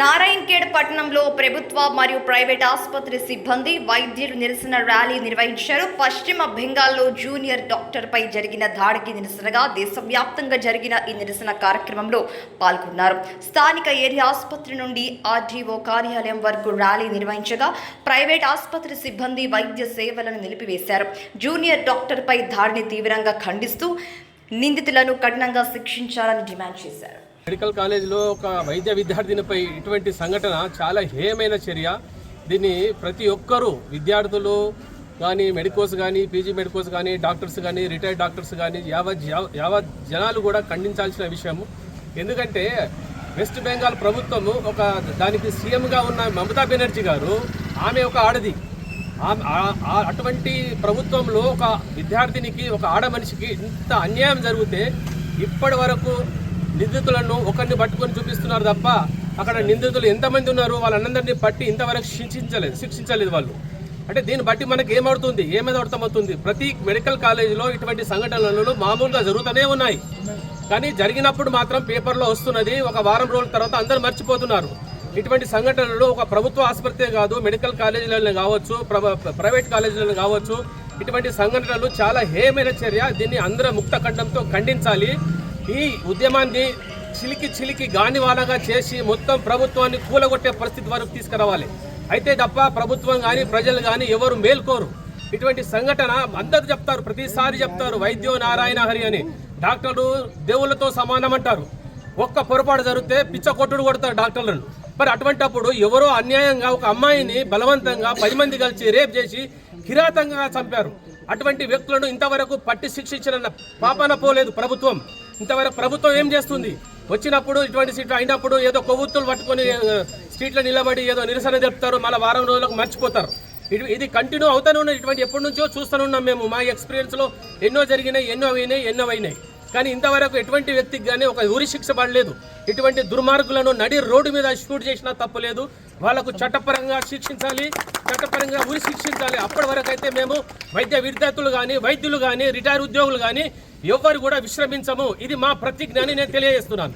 నారాయణఖేడ్ పట్టణంలో ప్రభుత్వ మరియు ప్రైవేట్ ఆసుపత్రి సిబ్బంది వైద్యులు నిరసన ర్యాలీ నిర్వహించారు. పశ్చిమ బెంగాల్లో జూనియర్ డాక్టర్పై జరిగిన దాడికి నిరసనగా దేశవ్యాప్తంగా జరిగిన ఈ నిరసన కార్యక్రమంలో పాల్గొన్నారు. స్థానిక ఏరియా ఆసుపత్రి నుండి ఆర్డీఓ కార్యాలయం వరకు ర్యాలీ నిర్వహించగా ప్రైవేట్ ఆసుపత్రి సిబ్బంది వైద్య సేవలను నిలిపివేశారు. జూనియర్ డాక్టర్పై దాడిని తీవ్రంగా ఖండిస్తూ నిందితులను కఠినంగా శిక్షించాలని డిమాండ్ చేశారు. మెడికల్ కాలేజీలో ఒక వైద్య విద్యార్థినిపై ఇటువంటి సంఘటన చాలా హేయమైన చర్య. దీన్ని ప్రతి ఒక్కరూ విద్యార్థులు కానీ మెడికోస్ కానీ పీజీ మెడికోస్ కానీ డాక్టర్స్ కానీ రిటైర్డ్ డాక్టర్స్ కానీ యావత్ యావ- యావత్ జనాలు కూడా ఖండించాల్సిన విషయము. ఎందుకంటే వెస్ట్ బెంగాల్ ప్రభుత్వము ఒక దానికి సీఎంగా ఉన్న మమతా బెనర్జీ గారు ఆమె ఒక ఆడది. అటువంటి ప్రభుత్వంలో ఒక విద్యార్థినికి ఒక ఆడ మనిషికి ఇంత అన్యాయం జరిగితే ఇప్పటి వరకు నిందితులను ఒకరిని పట్టుకొని చూపిస్తున్నారు తప్ప అక్కడ నిందితులు ఎంతమంది ఉన్నారు వాళ్ళందరినీ పట్టి ఇంతవరకు శిక్షించలేదు శిక్షించలేదు వాళ్ళు. అంటే దీన్ని బట్టి మనకి ఏమవుతుంది ఏమేది అర్థమవుతుంది? ప్రతి మెడికల్ కాలేజీలో ఇటువంటి సంఘటనలు మామూలుగా జరుగుతూనే ఉన్నాయి. కానీ జరిగినప్పుడు మాత్రం పేపర్లో వస్తున్నది ఒక వారం రోజుల తర్వాత అందరూ మర్చిపోతున్నారు. ఇటువంటి సంఘటనలు ఒక ప్రభుత్వ ఆసుపత్రి కాదు మెడికల్ కాలేజీలలో కావచ్చు ప్ర- ప్రైవేట్ కాలేజీలలో కావచ్చు. ఇటువంటి సంఘటనలు చాలా హేమైన చర్య దీన్ని అందరూ ముక్త ఖండంతో ఖండించాలి. ఈ ఉద్యమాన్ని చిలికి చిలికి గానివాలగా చేసి మొత్తం ప్రభుత్వాన్ని కూలగొట్టే పరిస్థితి వరకు తీసుకురావాలి. అయితే తప్ప ప్రభుత్వం కానీ ప్రజలు కానీ ఎవరు మేల్కోరు. ఇటువంటి సంఘటన అందరు చెప్తారు ప్రతిసారి చెప్తారు వైద్యో నారాయణ హరి అని. డాక్టర్లు దేవుళ్ళతో సమానం అంటారు. ఒక్క పొరపాటు జరిగితే పిచ్చ కొట్టుడు కొడతారు డాక్టర్లను. మరి అటువంటప్పుడు ఎవరో అన్యాయంగా ఒక అమ్మాయిని బలవంతంగా పది మంది కలిసి రేప్ చేసి కిరాతంగా చంపారు. అటువంటి వ్యక్తులను ఇంతవరకు పట్టి శిక్షించిన పాపన పోలేదు ప్రభుత్వం. ఇంతవరకు ప్రభుత్వం ఏం చేస్తుంది? వచ్చినప్పుడు ఇటువంటి సీట్లు అయినప్పుడు ఏదో కొవ్వొత్తులు పట్టుకొని స్ట్రీట్లో నిలబడి ఏదో నిరసన చెప్తారు మళ్ళీ వారం రోజులకు మర్చిపోతారు. ఇది ఇది కంటిన్యూ అవుతానే ఉన్నది. ఇటువంటి ఎప్పటి నుంచో చూస్తూనే ఉన్నాం మేము. మా ఎక్స్పీరియన్స్లో ఎన్నో జరిగినాయి ఎన్నో అయినాయి ఎన్నో అయినాయి. కానీ ఇంతవరకు ఎటువంటి వ్యక్తికి కానీ ఒక ఊరి శిక్ష పడలేదు. ఇటువంటి దుర్మార్గులను నడి రోడ్డు మీద షూట్ చేసినా తప్పలేదు వాళ్ళకు చట్టపరంగా శిక్షించాలి చట్టపరంగా ఉరి శిక్షించాలి. అప్పటి వరకు అయితే మేము వైద్య విద్యార్థులు కానీ వైద్యులు కానీ రిటైర్ ఉద్యోగులు కానీ ఎవ్వరు కూడా విశ్రమించము. ఇది మా ప్రతిజ్ఞ అని నేను తెలియజేస్తున్నాను.